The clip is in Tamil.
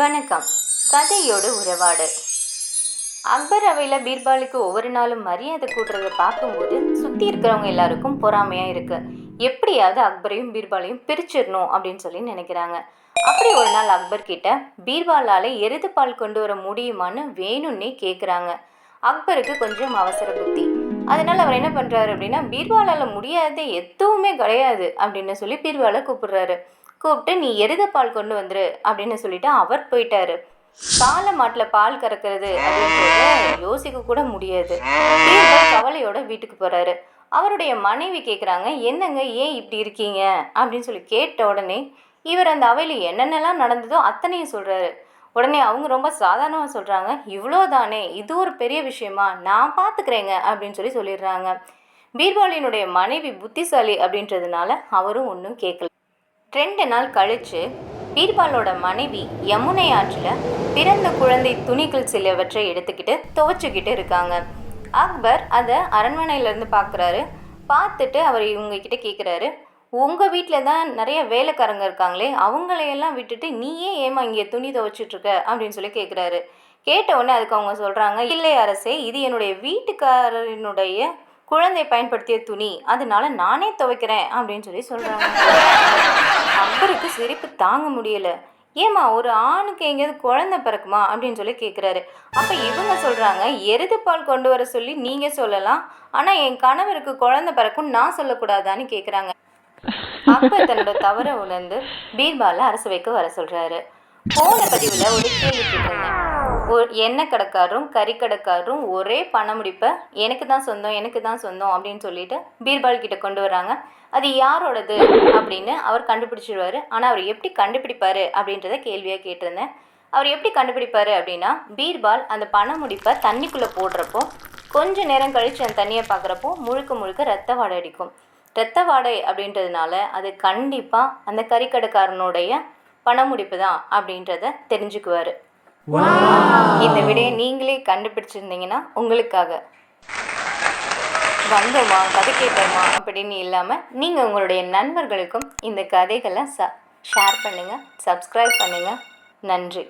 வணக்கம். கதையோடு உறவாடு. அக்பர் அவையில் பீர்பாலுக்கு ஒவ்வொரு நாளும் மரியாதை கூட்டுறதை பார்க்கும்போது சுற்றி இருக்கிறவங்க எல்லாருக்கும் பொறாமையாக இருக்கு. எப்படியாவது அக்பரையும் பீர்பாலையும் பிரிச்சிடணும் அப்படின்னு சொல்லி நினைக்கிறாங்க. அப்படி ஒரு நாள் அக்பர் கிட்ட பீர்பாலால் எருது பால் கொண்டு வர முடியுமான்னு வேணும்னே கேட்குறாங்க அக்பருக்கு கொஞ்சம் அவசர புத்தி. அதனால அவர் என்ன பண்ணுறாரு அப்படின்னா பீர்பாலால் முடியாதது எதுவுமே கிடையாது அப்படின்னு சொல்லி பீர்பாலை கூப்பிடுறாரு. கூப்பிட்டு நீ எரித பால் கொண்டு வந்துரு அப்படின்னு சொல்லிட்டு அவர் போயிட்டாரு. கால மாட்டில் பால் கறக்கிறது அப்படின்றத யோசிக்க கூட முடியாது. கவலையோட வீட்டுக்கு போறாரு. அவருடைய மனைவி கேட்குறாங்க என்னங்க ஏன் இப்படி இருக்கீங்க? அப்படின்னு சொல்லி கேட்ட உடனே இவர் அந்த அவையில் என்னென்னலாம் நடந்ததோ அத்தனையும் சொல்கிறாரு உடனே அவங்க ரொம்ப சாதாரணமாக சொல்கிறாங்க இவ்வளோ தானே இது ஒரு பெரிய விஷயமா? நான் பார்த்துக்கிறேங்க அப்படின்னு சொல்லி சொல்லிடுறாங்க. பீர்பாலினுடைய மனைவி புத்திசாலி அப்படின்றதுனால அவரும் ஒன்றும் கேட்கல ரெண்டு நாள் கழித்து பீர்பாலோட மனைவி யமுனை ஆற்றில் பிறந்த குழந்தை துணிகள் சிலவற்றை எடுத்துக்கிட்டு துவைச்சிக்கிட்டு இருக்காங்க. அக்பர் அதை அரண்மனையிலேருந்து பார்க்குறாரு பார்த்துட்டு அவர் இவங்கக்கிட்ட கேட்குறாரு உங்கள் வீட்டில் தான் நிறைய வேலைக்காரங்க இருக்காங்களே அவங்களையெல்லாம் விட்டுட்டு நீயே ஏமா இங்கே துணி துவைச்சிட்ருக்க அப்படின்னு சொல்லி கேட்குறாரு கேட்ட உடனே அதுக்கு அவங்க சொல்கிறாங்க இல்லை அரசே இது என்னுடைய வீட்டுக்காரனுடைய குழந்தை பயன்படுத்திய துணி அதனால நானே துவைக்கிறேன் அப்படின்னு சொல்லி சொல்கிறாங்க அக்பருக்கு சிரிப்பு தாங்க முடியல. ஏம்மா ஒரு ஆணுக்கு எங்கேயாவது குழந்தை பிறக்குமா அப்படின்னு சொல்லி கேட்குறாரு அப்போ இவங்க சொல்கிறாங்க எருது பால் கொண்டு வர சொல்லி நீங்கள் சொல்லலாம் ஆனால் என் கணவருக்கு குழந்தை பிறக்கும் நான் சொல்லக்கூடாதான்னு கேட்குறாங்க அப்போ தன்னோட தவறை உணர்ந்து பீர்பாலை அரசவைக்கு வர சொல்கிறாரு போன பதிவில் ஒரு கேள்வி கேட்டிருந்தேன். எண்ணெய் கடைக்காரரும் கறி கடைக்காரரும் ஒரே பணமுடிப்பை எனக்கு தான் சொந்தம் எனக்கு தான் சொந்தம் அப்படின்னு சொல்லிட்டு பீர்பால் கிட்ட கொண்டு வராங்க. அது யாரோடது அப்படின்னு அவர் கண்டுபிடிச்சிடுவாரு ஆனால் அவர் எப்படி கண்டுபிடிப்பாரு அப்படின்றத கேள்வியாக கேட்டிருந்தேன். அவர் எப்படி கண்டுபிடிப்பாரு அப்படின்னா பீர்பால் அந்த பணமுடிப்பை தண்ணிக்குள்ளே போடுறப்போ கொஞ்ச நேரம் கழித்து அந்த தண்ணியை பார்க்குறப்போ முழுக்க முழுக்க ரத்த வாடை அடிக்கும். ரத்த வாடை அப்படின்றதுனால அது கண்டிப்பாக அந்த கறிக்கடைக்காரனுடைய பணமுடிப்பு தான் அப்படின்றத தெரிஞ்சுக்குவார். இந்த விடையை நீங்களே கண்டுபிடிச்சிருந்தீங்கன்னா உங்களுக்காக. வந்தோமா கதை கேட்டோமா அப்படின்னு இல்லாமல் நீங்கள் உங்களுடைய நண்பர்களுக்கும் இந்த கதைகளை ச ஷேர் பண்ணுங்கள் சப்ஸ்கிரைப் பண்ணுங்கள் நன்றி.